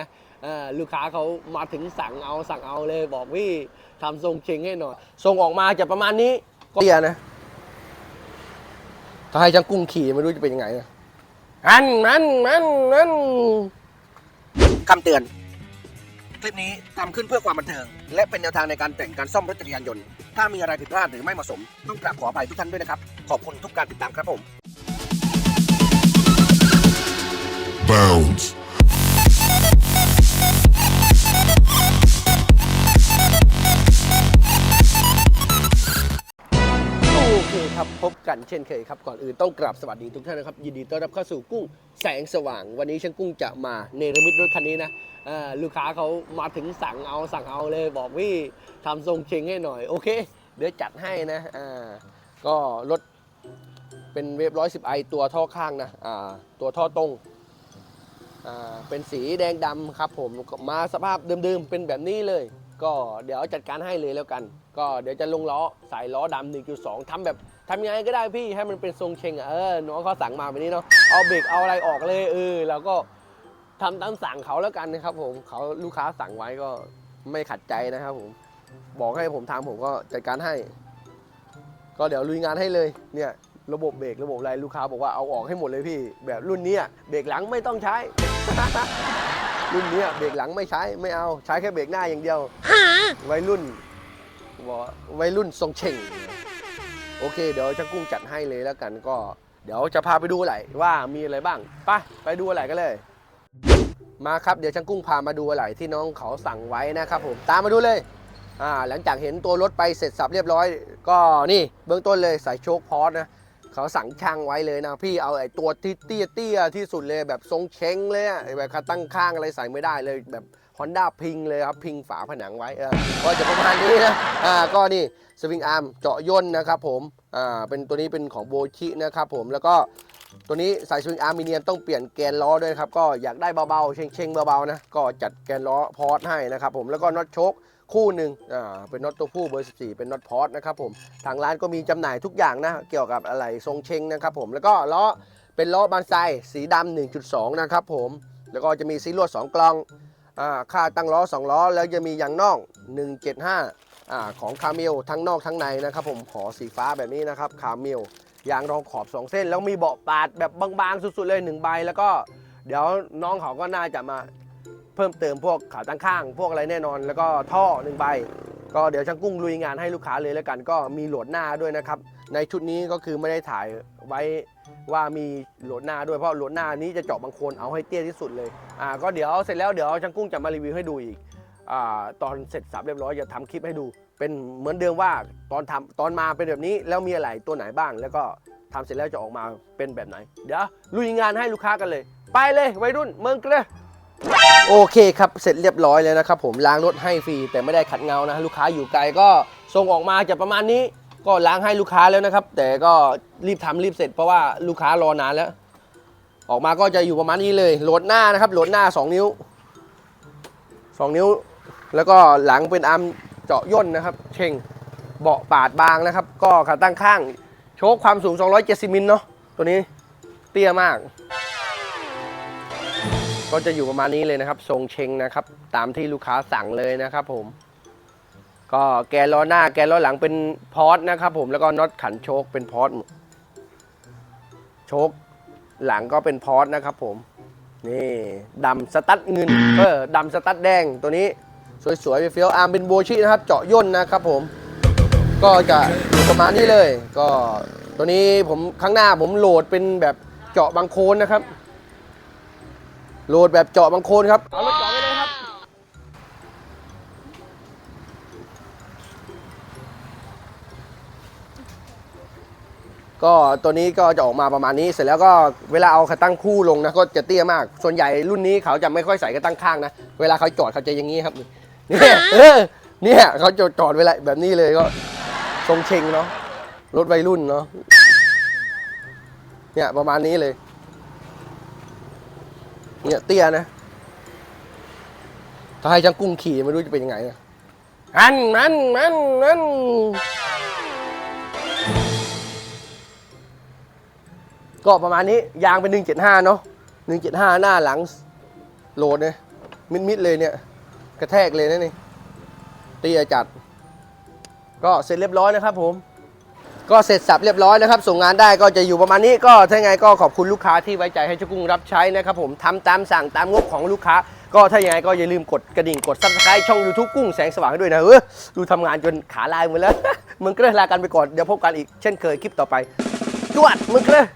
นะลูกค้าเขามาถึงสั่งเอาสั่งเอาเลยบอกพี่ทำทรงเชงให้หน่อยทรงออกมาจะประมาณนี้ก็เตียนะ ถ้าให้จังกุ้งขี่ไม่รู้จะเป็นยังไงนะอันนั้นนั้นนั้นคำเตือน คลิปนี้ทำขึ้นเพื่อความบันเทิง และเป็นแนวทางในการแต่งการซ่อมรถจักรยานยนต์ ถ้ามีอะไรผิดพลาดหรือไม่เหมาะสม ต้องกราบขออภัยทุกท่านด้วยนะครับ ขอบคุณทุกการติดตามครับผม Bounds. กันเช่นเคยครับก่อนอื่นต้องกราบสวัสดีทุกท่านนะครับยินดีต้อนรับเข้าสู่กุ้งแสงสว่าง วันนี้ช่างกุ้งจะมาเนรมิตรถคันนี้นะลูกค้าเขามาถึงสั่งเอาสั่งเอาเลยบอกพี่ทำทรงเชงให้หน่อยโอเค เดี๋ยวจัดให้นะก็รถเป็นเวฟร้อยสิบไอตัวท่อข้างนะตัวท่อตรงเป็นสีแดงดำครับผมมาสภาพเดิมๆเป็นแบบนี้เลย ก็เดี๋ยวจัดการให้เลยแล้วกัน ก็เดี๋ยวจะลงล้อใส่ล้อดำ1.2ทำแบบ ทำยังไงก็ได้พี่ให้มันเป็นทรงเชงอะเออน้องเขาสั่งมาแบบนี้เนาะเอาเบรกเอาอะไรออกเลยเออเราก็ทำตามสั่งเขาแล้วกันนะครับผมเขาลูกค้าสั่งไว้ก็ไม่ขัดใจนะครับผมบอกให้ผมทำผมก็จัดการให้ ก็เดี๋ยวลุยงานให้เลยเนี่ยระบบเบรกระบบอะไรลูกค้าบอกว่าเอาออกให้หมดเลยพี่ แบบรุ่นเนี้ยเบรกหลังไม่ต้องใช้ รุ่นเนี้ยเบรกหลังไม่ใช้ไม่เอาใช้แค่เบรกหน้าอย่างเดียววัยรุ่นบอกว่าวัยรุ่นทรงเชง โอเค เดี๋ยวช่างกุ้งจัดให้เลยแล้วกันก็ เดี๋ยวจะพาไปดูอะไรว่ามีอะไรบ้างไปไปดูอะไรกันเลย มาครับเดี๋ยวช่างกุ้งพามาดูอะไรที่น้องเขาสั่งไว้นะครับผมตามมาดูเลยอ่าหลังจากเห็นตัวรถไปเสร็จสับเรียบร้อย ก็นี่เบื้องต้นเลยใส่โชคพอสนะเขาสั่งช่างไว้เลยนะพี่เอาไอ้ตัวที่เตี้ยเตี้ยที่สุดเลยแบบทรงเช้งเลยแบบขาตั้งข้างอะไรใส่ไม่ได้เลยแบบ ฮอนด้าพิงเลยครับพิงฝาผนังไว้ก็จะประมาณนี้นะอ่าก็นี่สวิงอาร์มเจาะย่นนะครับผมอ่าเป็นตัวนี้เป็นของโบชินะครับผมแล้วก็ตัวนี้ใส่สวิงอาร์มมีเนียนต้องเปลี่ยนแกนล้อด้วยครับก็อยากได้เบาๆเชงๆเบาๆนะก็จัดแกนล้อพอร์ตให้นะครับผมแล้วก็น็อตโชคคู่หนึ่งอ่าเป็นน็อตตัวผู้เบอร์14เป็นน็อตพอร์ตนะครับผมทางร้านก็มีจำหน่ายทุกอย่างนะเกี่ยวกับอะไรทรงเชงนะครับผมแล้วก็ล้อเป็นล้อบางไซสีดำ1.2 นะครับผมแล้วก็จะมีซีลวด2กลอง ค่าตั้งล้อ 2 ล้อ แล้วจะมียางนอก 175อ่าของคาเมลทั้งนอกทั้งในนะครับผมขอสีฟ้าแบบนี้นะครับคาเมลยางรองขอบ 2 เส้น แล้วมีเบาะปาดแบบบางๆ สุดๆเลย1ใบแล้วก็เดี๋ยวน้องเขาก็น่าจะมาเพิ่มเติมพวกขาตั้งข้าง พวกอะไรแน่นอน แล้วก็ท่อ1ใบ ก็เดี๋ยวช่างกุ้งลุยงานให้ลูกค้าเลยแล้วกัน ก็มีโหลดหน้าด้วยนะครับ ในชุดนี้ก็คือไม่ได้ถ่ายไว้ว่ามีโหลดหน้าด้วยเพราะโหลดหน้านี้จะเจาะบางคนเอาให้เตี้ยที่สุดเลยอ่าก็เดี๋ยวเสร็จแล้วเดี๋ยวช่างกุ้งจะมารีวิวให้ดูอีกอ่าตอนเสร็จสับเรียบร้อยจะทำคลิปให้ดู เป็นเหมือนเดิมว่าตอนทำตอนมาเป็นแบบนี้แล้วมีอะไรตัวไหนบ้าง แล้วก็ทำเสร็จแล้วจะออกมาเป็นแบบไหน เดี๋ยวลุยงานให้ลูกค้ากันเลย ไปเลยวัยรุ่นเมืองเกลือโอเคครับเสร็จเรียบร้อยเลยนะครับผมล้างรถให้ฟรีแต่ไม่ได้ขัดเงานะ ลูกค้าอยู่ไกลก็ส่งออกมาจะประมาณนี้ ก็ล้างให้ลูกค้าแล้วนะครับ แต่ก็รีบทำรีบเสร็จเพราะว่าลูกค้ารอนานแล้ว ออกมาก็จะอยู่ประมาณนี้เลยโหลดหน้านะครับโหลดหน้า 2 นิ้ว 2 นิ้ว แล้วก็หลังเป็นอาร์มเจาะย่นนะครับเชงเบาะปาดบางนะครับ ก็ขาตั้งข้าง โชคความสูง 270มิลเนาะตัวนี้เตี้ยมาก ก็จะอยู่ประมาณนี้เลยนะครับ ทรงเชงนะครับ ตามที่ลูกค้าสั่งเลยนะครับผม ก็แกนล้อหน้าแกนล้อหลังเป็นพอร์ตนะครับผมแล้วก็น็อตขันโชคเป็นพอร์ตโชคหลังก็เป็นพอร์ตนะครับผม นี่ดำสตั๊ดเงินเออดำสตั๊ดแดงตัวนี้สวยๆเฟี้ยวอาร์มเป็นโบชินะครับ เจาะย่นนะครับผม ก็จะประมาณนี้เลย ก็ตัวนี้ผมข้างหน้าผมโหลดเป็นแบบเจาะบางโคนนะครับ โหลดแบบเจาะบางโคนครับเอารถเจาะไปเลยครับ ก็ตัวนี้ก็จะออกมาประมาณนี้ เสร็จแล้วก็เวลาเอาขาตั้งคู่ลงนะก็จะเตี้ยมาก ส่วนใหญ่รุ่นนี้เขาจะไม่ค่อยใส่กระตั้งข้างนะ เวลาเขาจอดเขาจะอย่างนี้ครับ เนี่ยเออเนี่ยเขาจอดจอดเวลาแบบนี้เลยก็ทรงเชงเนาะ รถวัยรุ่นเนาะ เนี่ยประมาณนี้เลย เนี่ยเตี้ยนะ ถ้าให้จังกุ้งขี่ไม่รู้จะเป็นยังไงนะอันนั้นนั้นนั้น ก็ประมาณนี้ยางเป็น 175 เนาะ175 หน้าหลังโหลดเนี่ยมิดๆเลยเนี่ย กระแทกเลยนะนี่เตียจัด ก็เสร็จเรียบร้อยนะครับผมก็เสร็จสับเรียบร้อยนะครับ ส่งงานได้ก็จะอยู่ประมาณนี้ก็ถ้าไงก็ขอบคุณลูกค้าที่ไว้ใจให้เจ้ากุ้งรับใช้นะครับผมทำตามสั่งตามงบของลูกค้า ก็ถ้าอย่างไรก็อย่าลืมกดกระดิ่งกดซับสไครต์ช่อง YouTube กุ้งแสงสว่างให้ด้วยนะเออดูทำงานจนขาลายหมดแล้ว มึงก็เลยลากันไปก่อน เดี๋ยวพบกันอีกเช่นเคยคลิปต่อไปจวดมึงก็เลย